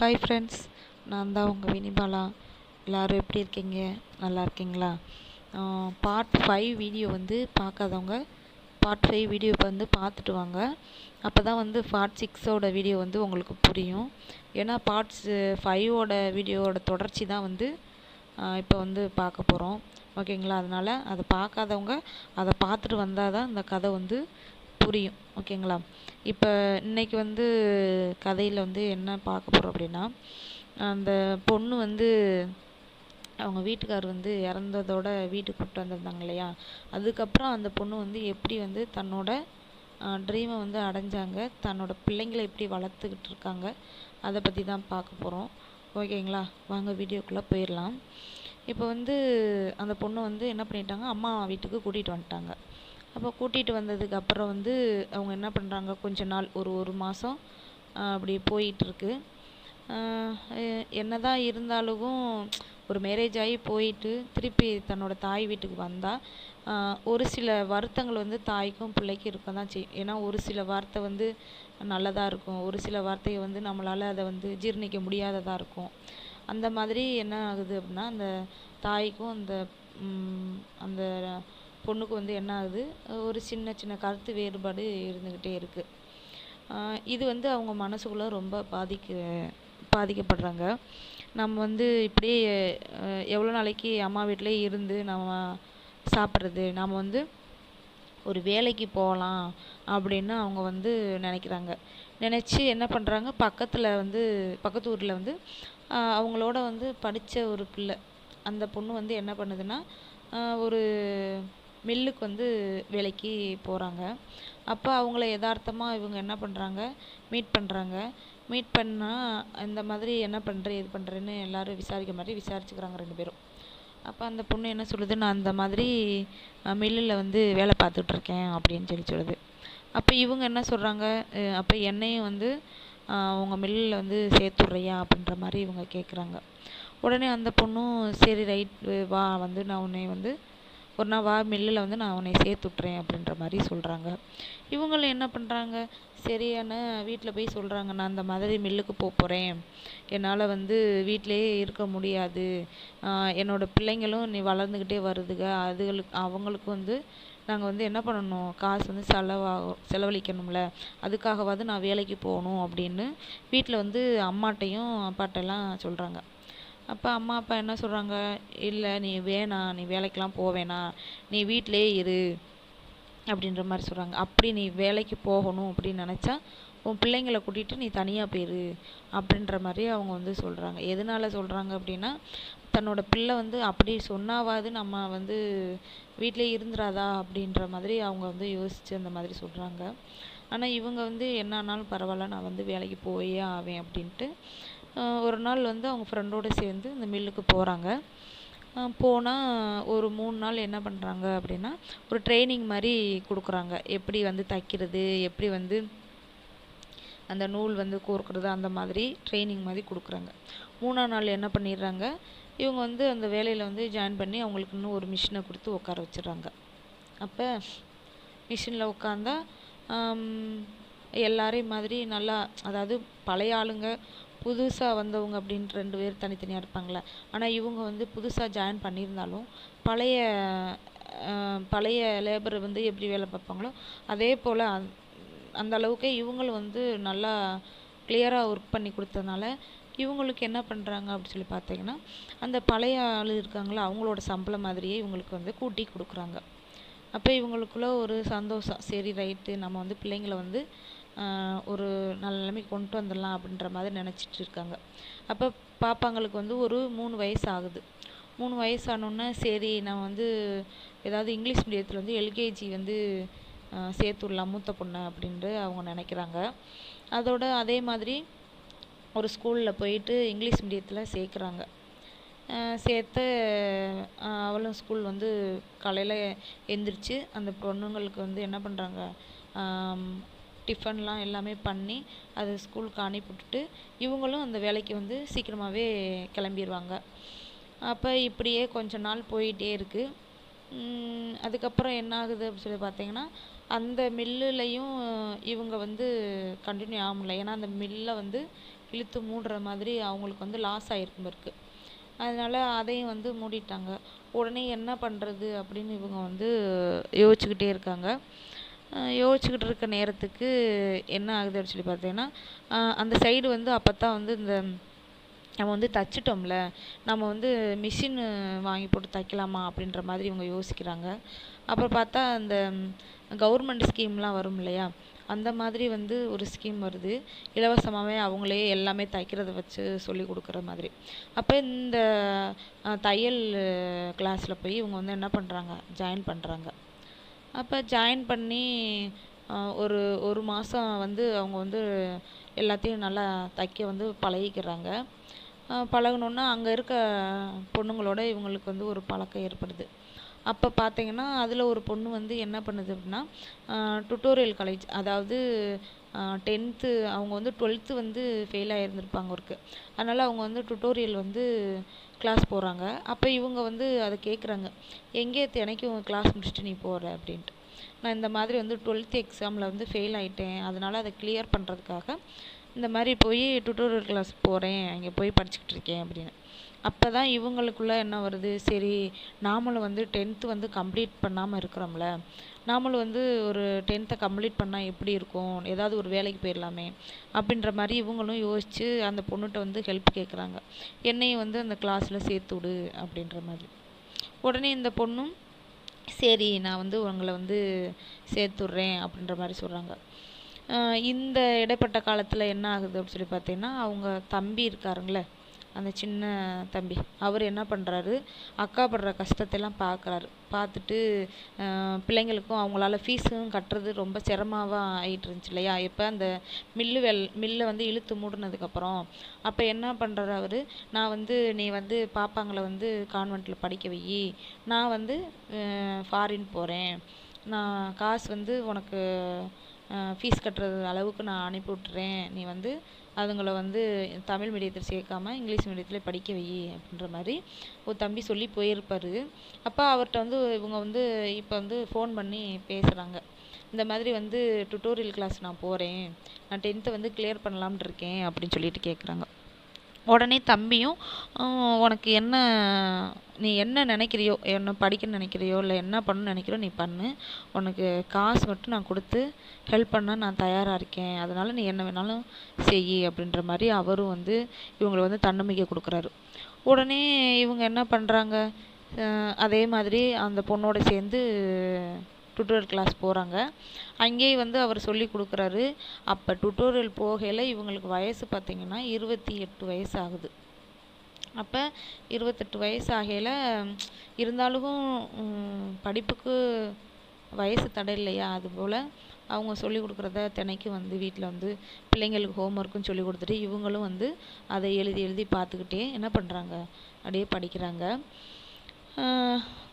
Hi friends நான் தான் உங்கள் வினிபாலா. எல்லோரும் எப்படி இருக்கீங்க? நல்லா இருக்கீங்களா? பார்ட் ஃபைவ் வீடியோ வந்து பார்க்காதவங்க பார்ட் ஃபைவ் வீடியோ இப்போ வந்து பார்த்துட்டு வாங்க. அப்போ தான் வந்து பார்ட் சிக்ஸோட வீடியோ வந்து உங்களுக்கு புரியும். ஏன்னா பார்ட்ஸ் ஃபைவோட வீடியோவோட தொடர்ச்சி தான் வந்து இப்போ வந்து பார்க்க போகிறோம் ஓகேங்களா? அதனால் அதை பார்க்காதவங்க அதை பார்த்துட்டு வந்தால் தான் இந்த கதை வந்து புரியும். ஓகேங்களா? இப்போ இன்னைக்கு வந்து கதையில் வந்து என்ன பார்க்க போகிறோம் அப்படின்னா அந்த பொண்ணு வந்து அவங்க வீட்டுக்கார் வந்து இறந்ததோட வீட்டுக்கு கூப்பிட்டு வந்திருந்தாங்க இல்லையா? அதுக்கப்புறம் அந்த பொண்ணு வந்து எப்படி வந்து தன்னோட ட்ரீமை வந்து அடைஞ்சாங்க தன்னோட பிள்ளைங்களை எப்படி வளர்த்துக்கிட்டு இருக்காங்க அதை பற்றி தான் பார்க்க போகிறோம் ஓகேங்களா? வாங்க வீடியோக்குள்ளே போயிடலாம். இப்போ வந்து அந்த பொண்ணு வந்து என்ன பண்ணிட்டாங்க? அம்மா வீட்டுக்கு கூட்டிகிட்டு வந்துட்டாங்க. அப்போ கூட்டிகிட்டு வந்ததுக்கு அப்புறம் வந்து அவங்க என்ன பண்ணுறாங்க கொஞ்ச நாள் ஒரு ஒரு மாதம் அப்படி போயிட்டுருக்கு. என்ன தான் இருந்தாலும் ஒரு மேரேஜ் ஆகி போயிட்டு திருப்பி தன்னோட தாய் வீட்டுக்கு வந்தால் ஒரு சில வருத்தங்கள் வந்து தாய்க்கும் பிள்ளைக்கும் இருக்க தான் செய்யும். ஏன்னா ஒரு சில வார்த்தை வந்து நல்லதாக இருக்கும். ஒரு சில வார்த்தையை வந்து நம்மளால் அதை வந்து ஜீர்ணிக்க முடியாததாக இருக்கும். அந்த மாதிரி என்ன ஆகுது அப்படின்னா அந்த தாய்க்கும் அந்த அந்த பொண்ணுக்கு வந்து என்ன ஆகுது? ஒரு சின்ன சின்ன கருத்து வேறுபாடு இருந்துக்கிட்டே இருக்குது இது வந்து அவங்க மனசுக்குள்ளே ரொம்ப பாதிக்க பாதிக்கப்படுறாங்க. நம்ம வந்து இப்படியே எவ்வளோ நாளைக்கு அம்மா வீட்டிலே இருந்து நம்ம சாப்பிட்றது? நாம் வந்து ஒரு வேலைக்கு போகலாம் அப்படின்னு அவங்க வந்து நினைக்கிறாங்க. நினச்சி என்ன பண்ணுறாங்க பக்கத்தில் வந்து பக்கத்து ஊரில் வந்து அவங்களோட வந்து படித்த ஒரு பிள்ளை. அந்த பொண்ணு வந்து என்ன பண்ணுதுன்னா ஒரு மில்லுக்கு வந்து வேலைக்கு போகிறாங்க அப்போ அவங்கள எதார்த்தமாக இவங்க என்ன பண்ணுறாங்க மீட் பண்ணுறாங்க மீட் பண்ணால் இந்த மாதிரி என்ன பண்ணுற இது பண்ணுறேன்னு எல்லோரும் விசாரிக்க மாதிரி விசாரிச்சுக்கிறாங்க ரெண்டு பேரும். அப்போ அந்த பொண்ணு என்ன சொல்லுது? நான் அந்த மாதிரி மில்லில் வந்து வேலை பார்த்துட்ருக்கேன் அப்படின்னு சொல்லி சொல்லுது. அப்போ இவங்க என்ன சொல்கிறாங்க அப்போ என்னையும் வந்து அவங்க மில்லில் வந்து சேர்த்துட்றியா அப்படின்ற மாதிரி இவங்க கேட்குறாங்க உடனே அந்த பொண்ணும் சரி ரைட் வா வந்து நான் உன்னை வந்து ஒரு நாள் வா மில்லில் வந்து நான் உன்னை சேர்த்து விட்றேன் அப்படின்ற மாதிரி சொல்கிறாங்க இவங்களும் என்ன பண்ணுறாங்க சரியான வீட்டில் போய் சொல்கிறாங்க நான் அந்த மாதிரி மில்லுக்கு போக போகிறேன் என்னால் வந்து வீட்டிலையே இருக்க முடியாது. என்னோடய பிள்ளைங்களும் நீ வளர்ந்துக்கிட்டே வருதுங்க அதுகளுக்கு அவங்களுக்கு வந்து நாங்கள் வந்து என்ன பண்ணணும்? காசு வந்து செலவாகும் செலவழிக்கணும்ல. அதுக்காகவாவது நான் வேலைக்கு போகணும் அப்படின்னு வீட்டில் வந்து அம்மாட்டையும் அப்பாட்டெல்லாம் சொல்கிறாங்க அப்போ அம்மா அப்பா என்ன சொல்கிறாங்க இல்லை நீ வேணாம் நீ வேலைக்கெலாம் போக வேணாம் நீ வீட்டிலே இரு. அப்படின்ற மாதிரி சொல்கிறாங்க அப்படி நீ வேலைக்கு போகணும் அப்படின்னு நினச்சா உன் பிள்ளைங்களை கூட்டிகிட்டு நீ தனியாக போயிரு. அப்படின்ற மாதிரி அவங்க வந்து சொல்கிறாங்க எதனால் சொல்கிறாங்க அப்படின்னா தன்னோட பிள்ளை வந்து அப்படி சொன்னாவாது நம்ம வந்து வீட்டிலே இருந்துராதா அப்படின்ற மாதிரி அவங்க வந்து யோசித்து அந்த மாதிரி சொல்கிறாங்க ஆனால் இவங்க வந்து என்ன ஆனாலும் பரவாயில்ல நான் வந்து வேலைக்கு போயே ஆவேன் அப்படின்ட்டு ஒரு நாள் வந்து அவங்க ஃப்ரெண்டோடு சேர்ந்து இந்த மில்லுக்கு போகிறாங்க போனால் ஒரு மூணு நாள் என்ன பண்ணுறாங்க அப்படின்னா ஒரு ட்ரைனிங் மாதிரி கொடுக்குறாங்க. எப்படி வந்து தைக்கிறது எப்படி வந்து அந்த நூல் வந்து கோர்க்கிறது அந்த மாதிரி ட்ரைனிங் மாதிரி கொடுக்குறாங்க. மூணாம் நாள் என்ன பண்ணிடுறாங்க இவங்க வந்து அந்த வேலையில் வந்து ஜாயின் பண்ணி அவங்களுக்கு இன்னும் ஒரு மிஷினை கொடுத்து உட்கார வச்சிடுறாங்க. அப்போ மிஷினில் உட்காந்தா எல்லாரையும் மாதிரி நல்லா அதாவது பழைய ஆளுங்க புதுசாக வந்தவங்க அப்படின்ட்டு ரெண்டு பேர் தனித்தனியாக இருப்பாங்களே ஆனால் இவங்க வந்து புதுசாக ஜாயின் பண்ணியிருந்தாலும் பழைய பழைய லேபர் வந்து எப்படி வேலை பார்ப்பாங்களோ அதே போல் அந்த அளவுக்கு இவங்களும் வந்து நல்லா கிளியராக ஒர்க் பண்ணி கொடுத்ததுனால இவங்களுக்கு என்ன பண்ணுறாங்க அப்படி சொல்லி பார்த்தீங்கன்னா அந்த பழைய ஆள் இருக்காங்களா அவங்களோட சம்பளம் மாதிரியே இவங்களுக்கு வந்து கூட்டி கொடுக்குறாங்க. அப்போ இவங்களுக்குள்ள ஒரு சந்தோஷம். சரி ரைட்டு நம்ம வந்து பிள்ளைங்களை வந்து ஒரு நல்ல நிலைமைக்கு கொண்டு வந்துடலாம் அப்படின்ற மாதிரி நினச்சிட்டு இருக்காங்க. அப்போ பாப்பாங்களுக்கு வந்து ஒரு மூணு வயசு ஆகுது. மூணு வயசு ஆனோடனே சரி நான் வந்து ஏதாவது இங்கிலீஷ் மீடியத்தில் வந்து எல்கேஜி வந்து சேர்த்துடலாம் மூத்த பொண்ணை அப்படின்ட்டு அவங்க நினைக்கிறாங்க. அதோட அதே மாதிரி ஒரு ஸ்கூலில் போயிட்டு இங்கிலீஷ் மீடியத்தில் சேர்க்குறாங்க. சேர்த்து அவளும் ஸ்கூல் வந்து காலையில் எந்திரிச்சு அந்த பொண்ணுங்களுக்கு வந்து என்ன பண்ணுறாங்க டிஃபன்லாம் எல்லாமே பண்ணி அதை ஸ்கூலுக்கு அனுப்பிவிட்டுட்டு இவங்களும் அந்த வேலைக்கு வந்து சீக்கிரமாகவே கிளம்பிடுவாங்க அப்போ இப்படியே கொஞ்ச நாள் போயிட்டே இருக்குது அதுக்கப்புறம் என்ன ஆகுது அப்படின்னு சொல்லி பார்த்தீங்கன்னா அந்த மில்லுலையும் இவங்க வந்து கண்டினியூ ஆக முடியல. ஏன்னா அந்த மில்லை வந்து இழுத்து மூடுற மாதிரி அவங்களுக்கு வந்து லாஸ் ஆகிருக்கும் இருக்குது அதனால் அதையும் வந்து மூடிட்டாங்க. உடனே என்ன பண்ணுறது அப்படின்னு இவங்க வந்து யோசிச்சுக்கிட்டே இருக்காங்க. யோசிச்சுக்கிட்டு இருக்க நேரத்துக்கு என்ன ஆகுது அப்படின்னு சொல்லி பார்த்தீங்கன்னா அந்த சைடு வந்து அப்போ தான் வந்து இந்த நம்ம வந்து தச்சிட்டோம்ல நம்ம வந்து மிஷின் வாங்கி போட்டு தைக்கலாமா அப்படின்ற மாதிரி இவங்க யோசிக்கிறாங்க. அப்புறம் பார்த்தா அந்த கவர்மெண்ட் ஸ்கீம்லாம் வரும் இல்லையா? அந்த மாதிரி வந்து ஒரு ஸ்கீம் வருது. இலவசமாகவே அவங்களே எல்லாமே தைக்கிறத வச்சு சொல்லி கொடுக்குற மாதிரி. அப்போ இந்த தையல் கிளாஸில் போய் இவங்க வந்து என்ன பண்ணுறாங்க ஜாயின் பண்ணுறாங்க அப்போ ஜாயின் பண்ணி ஒரு ஒரு மாதம் வந்து அவங்க வந்து எல்லாத்தையும் நல்லா தைக்க வந்து பழகிக்கிறாங்க. பழகணுன்னா அங்கே இருக்க பொண்ணுங்களோட இவங்களுக்கு வந்து ஒரு பழக்கம் ஏற்படுது. அப்போ பார்த்தீங்கன்னா அதில் ஒரு பொண்ணு வந்து என்ன பண்ணுது அப்படின்னா டுட்டோரியல் காலேஜ் அதாவது டென்த்து அவங்க வந்து டுவெல்த்து வந்து ஃபெயில் ஆகியிருந்திருப்பாங்க ஒருக்கு அதனால் அவங்க வந்து டுட்டோரியல் வந்து கிளாஸ் போகிறாங்க அப்போ இவங்க வந்து அதை கேட்குறாங்க எங்கே தினைக்கும் கிளாஸ் முடிச்சுட்டு நீ போகிற அப்படின்ட்டு. நான் இந்த மாதிரி வந்து டுவெல்த் எக்ஸாமில் வந்து ஃபெயில் ஆகிட்டேன் அதனால் அதை கிளியர் பண்ணுறதுக்காக இந்த மாதிரி போய் டுட்டோரியல் கிளாஸ் போகிறேன் அங்கே போய் படிச்சுக்கிட்டு இருக்கேன் அப்படின்னு. அப்போ தான் இவங்களுக்குள்ளே என்ன வருது? சரி நாமளும் வந்து டென்த்து வந்து கம்ப்ளீட் பண்ணாமல் இருக்கிறோம்ல. நாமளும் வந்து ஒரு டென்த்தை கம்ப்ளீட் பண்ணால் எப்படி இருக்கும்? ஏதாவது ஒரு வேலைக்கு போயிடலாமே. அப்படின்ற மாதிரி இவங்களும் யோசித்து அந்த பொண்ணுகிட்ட வந்து ஹெல்ப் கேட்குறாங்க என்னையும் வந்து அந்த கிளாஸில் சேர்த்து விடு அப்படின்ற மாதிரி. உடனே இந்த பொண்ணும் சரி நான் வந்து உங்களை வந்து சேர்த்து விட்றேன் அப்படின்ற மாதிரி சொல்கிறாங்க இந்த இடைப்பட்ட காலத்தில் என்ன ஆகுது அப்படின்னு சொல்லி பார்த்தீங்கன்னா அவங்க தம்பி இருக்காருங்களே அந்த சின்ன தம்பி. அவர் என்ன பண்ணுறாரு அக்கா படுற கஷ்டத்தெல்லாம் பார்க்குறாரு பார்த்துட்டு பிள்ளைங்களுக்கும் அவங்களால ஃபீஸும் கட்டுறது ரொம்ப சிரமமாக ஆகிட்டு இருந்துச்சு இல்லையா? இப்போ அந்த மில்லு வெல் மில்லை வந்து இழுத்து மூடினதுக்கப்புறம் அப்போ என்ன பண்ணுறாரு அவர்? நான் வந்து நீ வந்து பாப்பாங்களை வந்து கான்வெண்ட்டில் படிக்க வை நான் வந்து ஃபாரின் போகிறேன் நான் காசு வந்து உனக்கு ஃபீஸ் கட்டுறது அளவுக்கு நான் அனுப்பி விட்டுறேன். நீ வந்து அதுங்களை வந்து தமிழ் மீடியத்தில் சேர்க்காம இங்கிலீஷ் மீடியத்தில் படிக்க வை அப்படின்ற மாதிரி ஒரு தம்பி சொல்லி போயிருப்பார். அப்போ அவர்கிட்ட வந்து இவங்க வந்து இப்போ வந்து ஃபோன் பண்ணி பேசுகிறாங்க இந்த மாதிரி வந்து டுட்டோரியல் கிளாஸ் நான் போகிறேன் நான் டென்த்தை வந்து கிளியர் பண்ணலாம்னு இருக்கேன் அப்படின்னு சொல்லிட்டு கேட்குறாங்க உடனே தம்பியும் உனக்கு என்ன நீ என்ன நினைக்கிறியோ என்ன படிக்கணுன்னு நினைக்கிறியோ இல்லை என்ன பண்ணணும்னு நினைக்கிறியோ நீ பண்ணு. உனக்கு காசு மட்டும் நான் கொடுத்து ஹெல்ப் பண்ண நான் தயாராக இருக்கேன். அதனால் நீ என்ன வேணாலும் செய் அப்படின்ற மாதிரி அவரும் வந்து இவங்களை வந்து தன்னம்பிக்கை கொடுக்குறாரு. உடனே இவங்க என்ன பண்ணுறாங்க அதே மாதிரி அந்த பொண்ணோட சேர்ந்து டுட்டோரியல் கிளாஸ் போகிறாங்க அங்கேயும் வந்து அவர் சொல்லி கொடுக்குறாரு. அப்போ டுட்டோரியல் போகையில் இவங்களுக்கு வயசு பார்த்திங்கன்னா இருபத்தி எட்டு வயசு ஆகுது அப்போ இருபத்தெட்டு வயசு ஆகையில் இருந்தாலும் படிப்புக்கு வயசு தடை இல்லையா? அதுபோல் அவங்க சொல்லி கொடுக்குறத தினைக்கும் வந்து வீட்டில் வந்து பிள்ளைங்களுக்கு ஹோம் ஒர்க்கும் சொல்லி கொடுத்துட்டு இவங்களும் வந்து அதை எழுதி எழுதி பார்த்துக்கிட்டே என்ன பண்ணுறாங்க அப்படியே படிக்கிறாங்க.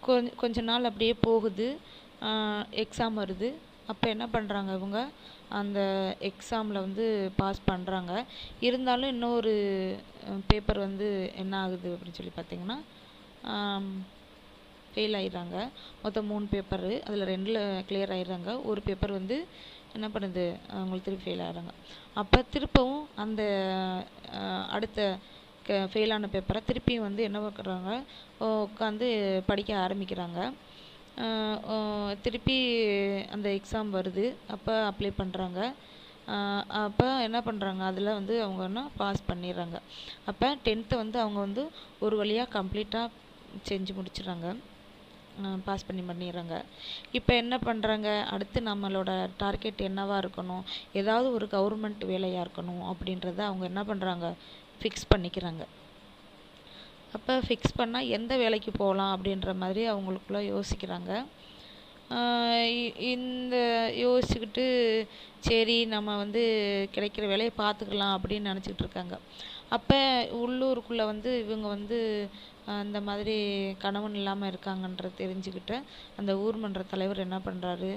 கொஞ்ச கொஞ்ச நாள் அப்படியே போகுது. எக்ஸாம் வருது. அப்போ என்ன பண்ணுறாங்க இவங்க? அந்த எக்ஸாமில் வந்து பாஸ் பண்ணுறாங்க இருந்தாலும் இன்னொரு பேப்பர் வந்து என்ன ஆகுது அப்படின்னு சொல்லி பார்த்தீங்கன்னா ஃபெயில் ஆயிடுறாங்க. மொத்தம் மூணு பேப்பரு அதில் ரெண்டில் கிளியர் ஆயிடுறாங்க. ஒரு பேப்பர் வந்து என்ன பண்ணுது? அவங்களுக்கு திருப்பி ஃபெயில் ஆகிறாங்க அப்போ திருப்பவும் அந்த அடுத்த க ஃபெயிலான பேப்பரை திருப்பியும் வந்து என்ன பார்க்குறாங்க உட்காந்து படிக்க ஆரம்பிக்கிறாங்க. திருப்பி அந்த எக்ஸாம் வருது. அப்போ அப்ளை பண்ணுறாங்க அப்போ என்ன பண்ணுறாங்க அதில் வந்து அவங்க என்ன பாஸ் பண்ணிடுறாங்க. அப்போ டென்த்தை வந்து அவங்க வந்து ஒரு வழியாக கம்ப்ளீட்டாக செஞ்சு முடிச்சிடுறாங்க. பாஸ் பண்ணி பண்ணிடுறாங்க. இப்போ என்ன பண்ணுறாங்க அடுத்து நம்மளோட டார்கெட் என்னவாக இருக்கணும்? ஏதாவது ஒரு கவர்மெண்ட் வேலையாக இருக்கணும் அப்படின்றத அவங்க என்ன பண்ணுறாங்க ஃபிக்ஸ் பண்ணிக்கிறாங்க. அப்போ ஃபிக்ஸ் பண்ணால் எந்த வேலைக்கு போகலாம் அப்படின்ற மாதிரி அவங்களுக்குள்ள யோசிக்கிறாங்க. இந்த யோசிச்சுக்கிட்டு சரி நம்ம வந்து கிடைக்கிற வேலையை பார்த்துக்கலாம் அப்படின்னு நினச்சிக்கிட்டு இருக்காங்க. அப்போ உள்ளூருக்குள்ளே வந்து இவங்க வந்து அந்த மாதிரி கணவன் இல்லாமல் இருக்காங்கன்ற தெரிஞ்சுக்கிட்டு அந்த ஊர் மன்ற தலைவர் என்ன பண்ணுறாரு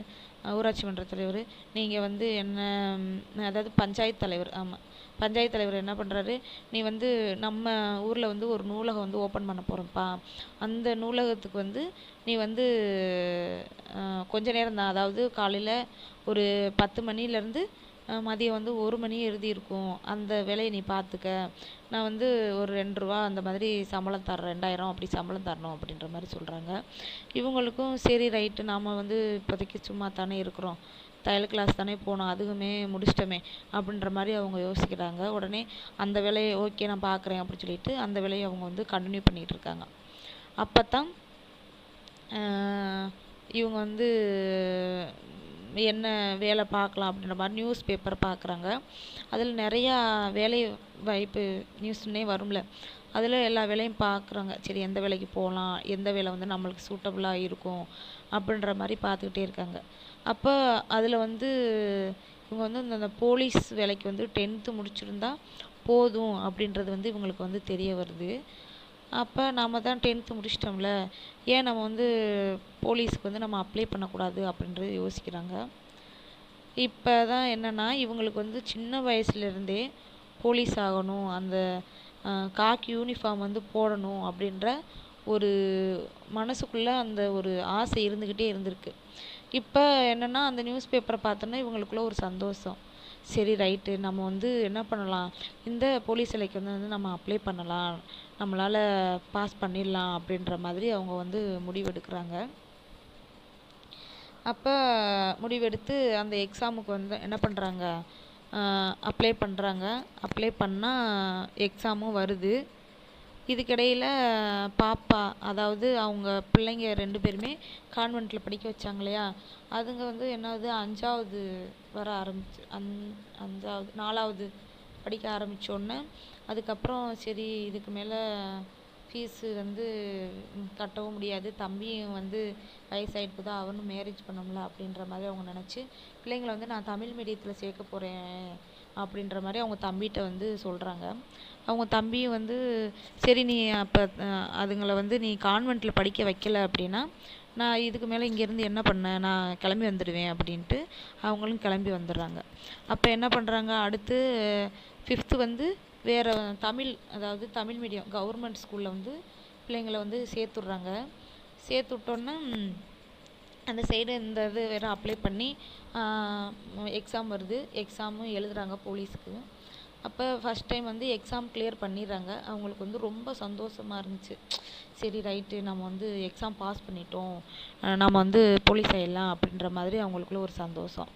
ஊராட்சி மன்ற தலைவர் நீங்கள் வந்து என்ன அதாவது பஞ்சாயத்து தலைவர் ஆமாம் பஞ்சாயத்து தலைவர் என்ன பண்ணுறாரு நீ வந்து நம்ம ஊரில் வந்து ஒரு நூலகம் வந்து ஓப்பன் பண்ண போகிறோம்ப்பா அந்த நூலகத்துக்கு வந்து நீ வந்து கொஞ்ச நேரம் தான் அதாவது காலையில் ஒரு பத்து மணிலேருந்து மதியம் வந்து ஒரு மணி எழுதியிருக்கும் அந்த வேலையை நீ பார்த்துக்க நான் வந்து ஒரு ரெண்டு ரூபா அந்த மாதிரி சம்பளம் தர்றேன் ரெண்டாயிரம் அப்படி சம்பளம் தரணும் அப்படின்ற மாதிரி சொல்கிறாங்க இவங்களுக்கும் சரி ரைட்டு. நாம் வந்து இப்போதைக்கு சும்மா தானே இருக்கிறோம். தையல் கிளாஸ் தானே போனோம் அதுவுமே முடிச்சிட்டோமே அப்படின்ற மாதிரி அவங்க யோசிக்கிறாங்க. உடனே அந்த வேலையை ஓகே நான் பார்க்குறேன் அப்படின்னு சொல்லிட்டு அந்த வேலையை அவங்க வந்து கண்டினியூ பண்ணிகிட்டு இருக்காங்க. அப்போ தான் இவங்க வந்து என்ன வேலை பார்க்கலாம் அப்படின்ற மாதிரி நியூஸ் பேப்பர் பார்க்குறாங்க. அதில் நிறையா வேலை வாய்ப்பு நியூஸ்னே வரும்ல. அதில் எல்லா வேலையும் பார்க்குறாங்க. சரி எந்த வேலைக்கு போகலாம்? எந்த வேலை வந்து நம்மளுக்கு சூட்டபுளாக இருக்கும்? அப்படின்ற மாதிரி பார்த்துக்கிட்டே இருக்காங்க. அப்போ அதில் வந்து இவங்க வந்து அந்த போலீஸ் வேலைக்கு வந்து டென்த்து முடிச்சிருந்தா போதும் அப்படின்றது வந்து இவங்களுக்கு வந்து தெரிய வருது. அப்போ நாம் தான் டென்த்து முடிச்சிட்டோம்ல ஏன் நம்ம வந்து போலீஸ்க்கு வந்து நம்ம அப்ளை பண்ணக்கூடாது அப்படின்றது யோசிக்கிறாங்க. இப்போ தான் என்னென்னா இவங்களுக்கு வந்து சின்ன வயசுலேருந்தே போலீஸ் ஆகணும் அந்த காக்கி யூனிஃபார்ம் வந்து போடணும் அப்படின்ற ஒரு மனசுக்குள்ளே அந்த ஒரு ஆசை இருந்துக்கிட்டே இருந்திருக்கு. இப்போ என்னென்னா அந்த நியூஸ் பேப்பரை பார்த்தோன்னா இவங்களுக்குள்ள ஒரு சந்தோஷம். சரி ரைட்டு. நம்ம வந்து என்ன பண்ணலாம்? இந்த போலீஸ் வேலைக்கு வந்து வந்து நம்ம அப்ளை பண்ணலாம். நம்மளால் பாஸ் பண்ணிடலாம் அப்படின்ற மாதிரி அவங்க வந்து முடிவெடுக்கிறாங்க. அப்போ முடிவெடுத்து அந்த எக்ஸாமுக்கு வந்து என்ன பண்ணுறாங்க அப்ளை பண்ணுறாங்க அப்ளை பண்ணால் எக்ஸாமும் வருது. இதுக்கிடையில் பாப்பா அதாவது அவங்க பிள்ளைங்க ரெண்டு பேருமே கான்வென்ட்டில் படிக்க வச்சாங்க இல்லையா அதுங்க வந்து என்னாவது அஞ்சாவது வர ஆரம்பிச்சு அஞ் அஞ்சாவது நாலாவது படிக்க ஆரம்பித்தோன்னே அதுக்கப்புறம் சரி இதுக்கு மேலே ஃபீஸு வந்து கட்டவும் முடியாது. தம்பியும் வந்து வயசாகிட்டு போகுது அவனும் மேரேஜ் பண்ணோம்ல அப்படின்ற மாதிரி அவங்க நினச்சி பிள்ளைங்கள வந்து நான் தமிழ் மீடியத்தில் சேர்க்க போகிறேன் அப்படின்ற மாதிரி அவங்க தம்பிகிட்ட வந்து சொல்கிறாங்க அவங்க தம்பியும் வந்து சரி நீ அப்போ அதுங்களை வந்து நீ கான்வென்ட்டில் படிக்க வைக்கல அப்படின்னா நான் இதுக்கு மேலே இங்கேருந்து என்ன பண்ண? நான் கிளம்பி வந்துடுவேன் அப்படின்ட்டு அவங்களும் கிளம்பி வந்துடுறாங்க. அப்போ என்ன பண்ணுறாங்க அடுத்து ஃபிஃப்த்து வந்து வேறு தமிழ் அதாவது தமிழ் மீடியம் கவர்மெண்ட் ஸ்கூலில் வந்து பிள்ளைங்கள வந்து சேர்த்துட்றாங்க. சேர்த்து விட்டோன்னே அந்த சைடு இந்த இது வேறு அப்ளை பண்ணி எக்ஸாம் வருது. எக்ஸாமும் எழுதுகிறாங்க போலீஸுக்கு அப்போ ஃபஸ்ட் டைம் வந்து எக்ஸாம் கிளியர் பண்ணிடுறாங்க. அவங்களுக்கு வந்து ரொம்ப சந்தோஷமாக இருந்துச்சு. சரி ரைட்டு நம்ம வந்து எக்ஸாம் பாஸ் பண்ணிட்டோம். நம்ம வந்து போலீஸ் ஆயிடலாம் அப்படின்ற மாதிரி அவங்களுக்குள்ள ஒரு சந்தோஷம்.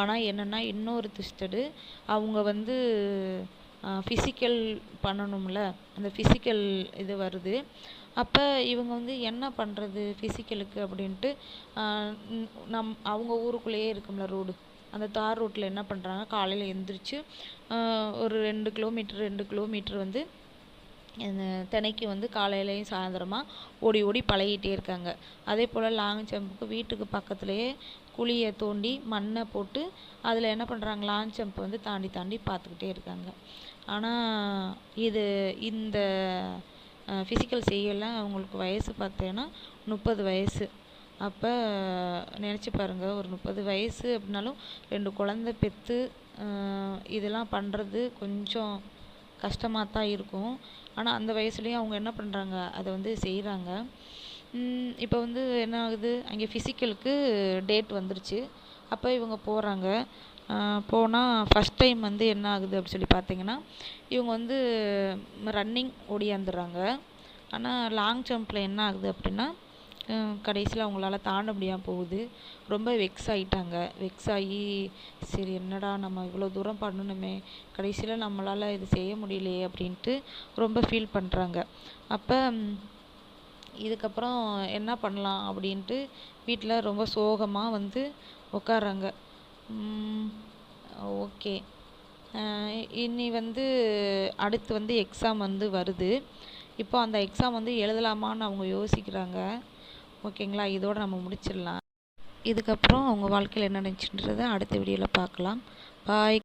ஆனால் என்னென்னா இன்னொரு திஸ்டடு அவங்க வந்து ஃபிசிக்கல் பண்ணணும்ல. அந்த ஃபிசிக்கல் இது வருது. அப்போ இவங்க வந்து என்ன பண்ணுறது ஃபிசிக்கலுக்கு அப்படின்ட்டு நம் அவங்க ஊருக்குள்ளேயே இருக்கும்ல ரோடு அந்த தார் ரோட்டில் என்ன பண்ணுறாங்க காலையில் எழுந்திரிச்சி ஒரு ரெண்டு கிலோமீட்டர் ரெண்டு கிலோமீட்டர் வந்து தினைக்கு வந்து காலையிலையும் சாயந்தரமா ஓடி ஓடி பழகிட்டே இருக்காங்க. அதே போல் லாங் ஜம்ப்புக்கு வீட்டுக்கு பக்கத்துலேயே குழியை தோண்டி மண்ணை போட்டு அதில் என்ன பண்ணுறாங்க லாங் ஜம்ப் வந்து தாண்டி தாண்டி பார்த்துக்கிட்டே இருக்காங்க. ஆனால் இது இந்த ஃபிசிக்கல் செய்யலாம் அவங்களுக்கு வயசு பார்த்தீங்கன்னா முப்பது வயசு. அப்போ நினச்சி பாருங்கள் ஒரு முப்பது வயசு அப்படின்னாலும் ரெண்டு குழந்த பெற்று இதெல்லாம் பண்ணுறது கொஞ்சம் கஷ்டமாக தான் இருக்கும். ஆனால் அந்த வயசுலேயும் அவங்க என்ன பண்ணுறாங்க அதை வந்து செய்கிறாங்க இப்போ வந்து என்ன ஆகுது அங்கே ஃபிசிக்கலுக்கு டேட் வந்துருச்சு. அப்போ இவங்க போகிறாங்க போனால் ஃபஸ்ட் டைம் வந்து என்ன ஆகுது அப்படி சொல்லி பார்த்தீங்கன்னா இவங்க வந்து ரன்னிங் ஓடியாந்துடுறாங்க. ஆனால் லாங் ஜம்ப்பில் என்ன ஆகுது அப்படின்னா கடைசியில் அவங்களால தாண்ட முடியாமல் போகுது. ரொம்ப வெக்ஸ் ஆகிட்டாங்க வெக்ஸ் ஆகி சரி என்னடா நம்ம இவ்வளோ தூரம் பண்ணணுமே? கடைசியில் நம்மளால் இது செய்ய முடியலையே அப்படின்ட்டு ரொம்ப ஃபீல் பண்ணுறாங்க அப்போ இதுக்கப்புறம் என்ன பண்ணலாம் அப்படின்ட்டு வீட்டில் ரொம்ப சோகமாக வந்து உட்கார்றாங்க ஓகே. இனி வந்து அடுத்து வந்து எக்ஸாம் வந்து வருது. இப்போ அந்த எக்ஸாம் வந்து எழுதலாமான்னு அவங்க யோசிக்கிறாங்க. ஓகேங்களா? இதோட நம்ம முடிச்சிடலாம். இதுக்கப்புறம் அவங்க வாழ்க்கையில் என்ன நடந்துச்சுன்றதை அடுத்த வீடியோவில் பார்க்கலாம். பாய்